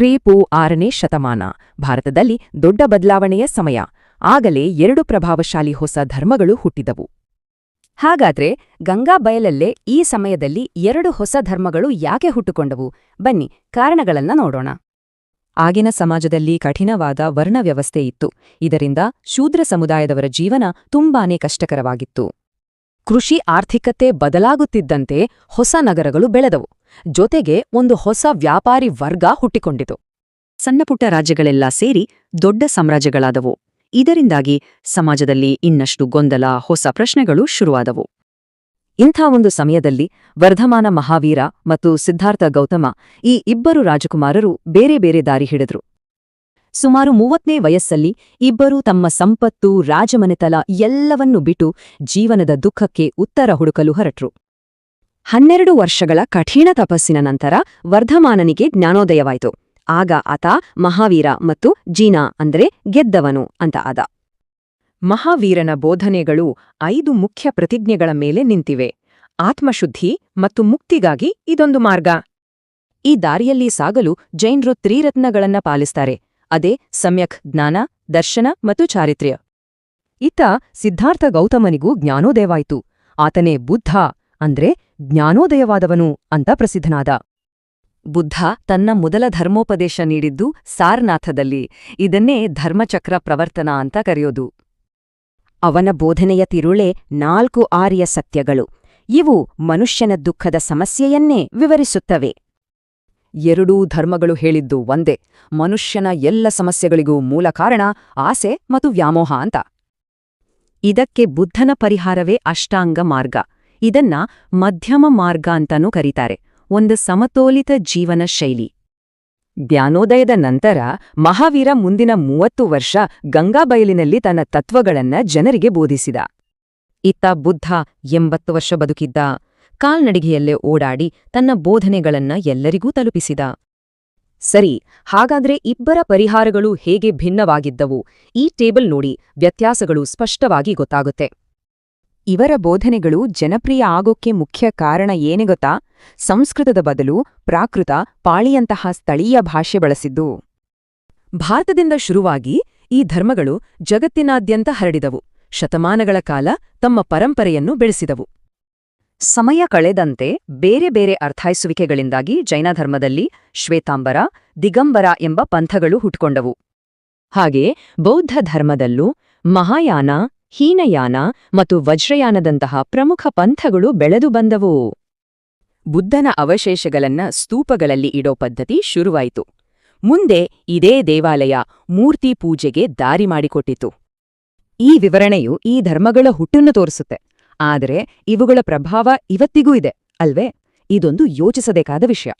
ಕ್ರಿಪು ಆರನೇ ಶತಮಾನ. ಭಾರತದಲ್ಲಿ ದೊಡ್ಡ ಬದಲಾವಣೆಯ ಸಮಯ. ಆಗಲೇ ಎರಡು ಪ್ರಭಾವಶಾಲಿ ಹೊಸ ಧರ್ಮಗಳು ಹುಟ್ಟಿದವು. ಹಾಗಾದ್ರೆ ಗಂಗಾ ಬಯಲಲ್ಲೇ ಈ ಸಮಯದಲ್ಲಿ ಎರಡು ಹೊಸ ಧರ್ಮಗಳು ಯಾಕೆ ಹುಟ್ಟುಕೊಂಡವು? ಬನ್ನಿ, ಕಾರಣಗಳನ್ನ ನೋಡೋಣ. ಆಗಿನ ಸಮಾಜದಲ್ಲಿ ಕಠಿಣವಾದ ವರ್ಣ ವ್ಯವಸ್ಥೆ ಇತ್ತು. ಇದರಿಂದ ಶೂದ್ರ ಸಮುದಾಯದವರ ಜೀವನ ತುಂಬಾನೇ ಕಷ್ಟಕರವಾಗಿತ್ತು. ಕೃಷಿ ಆರ್ಥಿಕತೆ ಬದಲಾಗುತ್ತಿದ್ದಂತೆ ಹೊಸ ನಗರಗಳು ಬೆಳೆದವು. ಜೊತೆಗೆ ಒಂದು ಹೊಸ ವ್ಯಾಪಾರಿ ವರ್ಗ ಹುಟ್ಟಿಕೊಂಡಿತು. ಸಣ್ಣಪುಟ್ಟ ರಾಜ್ಯಗಳೆಲ್ಲ ಸೇರಿ ದೊಡ್ಡ ಸಾಮ್ರಾಜ್ಯಗಳಾದವು. ಇದರಿಂದಾಗಿ ಸಮಾಜದಲ್ಲಿ ಇನ್ನಷ್ಟು ಗೊಂದಲ, ಹೊಸ ಪ್ರಶ್ನೆಗಳು ಶುರುವಾದವು. ಇಂಥ ಒಂದು ಸಮಯದಲ್ಲಿ ವರ್ಧಮಾನ ಮಹಾವೀರ ಮತ್ತು ಸಿದ್ಧಾರ್ಥ ಗೌತಮ ಈ ಇಬ್ಬರು ರಾಜಕುಮಾರರು ಬೇರೆ ಬೇರೆ ದಾರಿ ಹಿಡಿದ್ರು. ಸುಮಾರು ಮೂವತ್ತನೇ ವಯಸ್ಸಲ್ಲಿ ಇಬ್ಬರೂ ತಮ್ಮ ಸಂಪತ್ತು ರಾಜಮನೆತಲ ಎಲ್ಲವನ್ನೂ ಬಿಟ್ಟು ಜೀವನದ ದುಃಖಕ್ಕೆ ಉತ್ತರ ಹುಡುಕಲು ಹೊರಟ್ರು. ಹನ್ನೆರಡು ವರ್ಷಗಳ ಕಠಿಣ ತಪಸ್ಸಿನ ನಂತರ ವರ್ಧಮಾನನಿಗೆ ಜ್ಞಾನೋದಯವಾಯಿತು. ಆಗ ಆತ ಮಹಾವೀರ ಮತ್ತು ಜೀನಾ ಅಂದರೆ ಗೆದ್ದವನು ಅಂತ ಆದ. ಮಹಾವೀರನ ಬೋಧನೆಗಳು ಐದು ಮುಖ್ಯ ಪ್ರತಿಜ್ಞೆಗಳ ಮೇಲೆ ನಿಂತಿವೆ. ಆತ್ಮಶುದ್ಧಿ ಮತ್ತು ಮುಕ್ತಿಗಾಗಿ ಇದೊಂದು ಮಾರ್ಗ. ಈ ದಾರಿಯಲ್ಲಿ ಸಾಗಲು ಜೈನ್ರು ತ್ರಿರತ್ನಗಳನ್ನ ಪಾಲಿಸ್ತಾರೆ. ಅದೇ ಸಮ್ಯಕ್ ಜ್ಞಾನ, ದರ್ಶನ ಮತ್ತು ಚಾರಿತ್ರ್ಯ. ಇತ್ತ ಸಿದ್ಧಾರ್ಥ ಗೌತಮನಿಗೂ ಜ್ಞಾನೋದಯವಾಯಿತು. ಆತನೇ ಬುದ್ಧ ಅಂದ್ರೆ ಜ್ಞಾನೋದಯವಾದವನು ಅಂತ ಪ್ರಸಿದ್ಧನಾದ. ಬುದ್ಧ ತನ್ನ ಮೊದಲ ಧರ್ಮೋಪದೇಶ ನೀಡಿದ್ದು ಸಾರನಾಥದಲ್ಲಿ. ಇದನ್ನೇ ಧರ್ಮಚಕ್ರ ಪ್ರವರ್ತನ ಅಂತ ಕರೆಯೋದು. ಅವನ ಬೋಧನೆಯ ತಿರುಳೆ ನಾಲ್ಕು ಆರ್ಯ ಸತ್ಯಗಳು. ಇವು ಮನುಷ್ಯನ ದುಃಖದ ಸಮಸ್ಯೆಯನ್ನೇ ವಿವರಿಸುತ್ತವೆ. ಎರಡೂ ಧರ್ಮಗಳು ಹೇಳಿದ್ದು ಒಂದೇ. ಮನುಷ್ಯನ ಎಲ್ಲ ಸಮಸ್ಯೆಗಳಿಗೂ ಮೂಲ ಕಾರಣ ಆಸೆ ಮತ್ತು ವ್ಯಾಮೋಹ ಅಂತ. ಇದಕ್ಕೆ ಬುದ್ಧನ ಪರಿಹಾರವೇ ಅಷ್ಟಾಂಗ ಮಾರ್ಗ. ಇದನ್ನ ಮಧ್ಯಮ ಮಾರ್ಗ ಅಂತಾನೂ ಕರೀತಾರೆ. ಒಂದು ಸಮತೋಲಿತ ಜೀವನ ಶೈಲಿ. ಧ್ಯಾನೋದಯದ ನಂತರ ಮಹಾವೀರ ಮುಂದಿನ ಮೂವತ್ತು ವರ್ಷ ಗಂಗಾಬಯಲಿನಲ್ಲಿ ತನ್ನ ತತ್ವಗಳನ್ನ ಜನರಿಗೆ ಬೋಧಿಸಿದ. ಇತ್ತ ಬುದ್ಧ ಎಂಬತ್ತು ವರ್ಷ ಬದುಕಿದ್ದ ಕಾಲ್ನಡಿಗೆಯಲ್ಲೇ ಓಡಾಡಿ ತನ್ನ ಬೋಧನೆಗಳನ್ನ ಎಲ್ಲರಿಗೂ ತಲುಪಿಸಿದ. ಸರಿ, ಹಾಗಾದ್ರೆ ಇಬ್ಬರ ಪರಿಹಾರಗಳು ಹೇಗೆ ಭಿನ್ನವಾಗಿದ್ದವು? ಈ ಟೇಬಲ್ ನೋಡಿ ವ್ಯತ್ಯಾಸಗಳು ಸ್ಪಷ್ಟವಾಗಿ ಗೊತ್ತಾಗುತ್ತೆ. ಇವರ ಬೋಧನೆಗಳು ಜನಪ್ರಿಯ ಆಗೋಕ್ಕೆ ಮುಖ್ಯ ಕಾರಣ ಏನೇ ಗೊತ್ತಾ? ಸಂಸ್ಕೃತದ ಬದಲು ಪ್ರಾಕೃತ, ಪಾಳಿಯಂತಹ ಸ್ಥಳೀಯ ಭಾಷೆ ಬಳಸಿದ್ದು. ಭಾರತದಿಂದ ಶುರುವಾಗಿ ಈ ಧರ್ಮಗಳು ಜಗತ್ತಿನಾದ್ಯಂತ ಹರಡಿದವು. ಶತಮಾನಗಳ ಕಾಲ ತಮ್ಮ ಪರಂಪರೆಯನ್ನು ಬೆಳೆಸಿದವು. ಸಮಯ ಕಳೆದಂತೆ ಬೇರೆ ಬೇರೆ ಅರ್ಥೈಸುವಿಕೆಗಳಿಂದಾಗಿ ಜೈನ ಧರ್ಮದಲ್ಲಿ ಶ್ವೇತಾಂಬರ, ದಿಗಂಬರ ಎಂಬ ಪಂಥಗಳು ಹುಟ್ಕೊಂಡವು. ಹಾಗೆ ಬೌದ್ಧ ಧರ್ಮದಲ್ಲೂ ಮಹಾಯಾನ, ಹೀನಯಾನ ಮತ್ತು ವಜ್ರಯಾನದಂತಹ ಪ್ರಮುಖ ಪಂಥಗಳು ಬೆಳೆದು ಬಂದವು. ಬುದ್ಧನ ಅವಶೇಷಗಳನ್ನ ಸ್ತೂಪಗಳಲ್ಲಿ ಇಡೋ ಪದ್ಧತಿ ಶುರುವಾಯಿತು. ಮುಂದೆ ಇದೇ ದೇವಾಲಯ ಮೂರ್ತಿ ಪೂಜೆಗೆ ದಾರಿ ಮಾಡಿಕೊಟ್ಟಿತು. ಈ ವಿವರಣೆಯು ಈ ಧರ್ಮಗಳ ಹುಟ್ಟನ್ನು ತೋರಿಸುತ್ತೆ. ಆದರೆ ಇವುಗಳ ಪ್ರಭಾವ ಇವತ್ತಿಗೂ ಇದೆ ಅಲ್ವೇ? ಇದೊಂದು ಯೋಚಿಸಬೇಕಾದ ವಿಷಯ.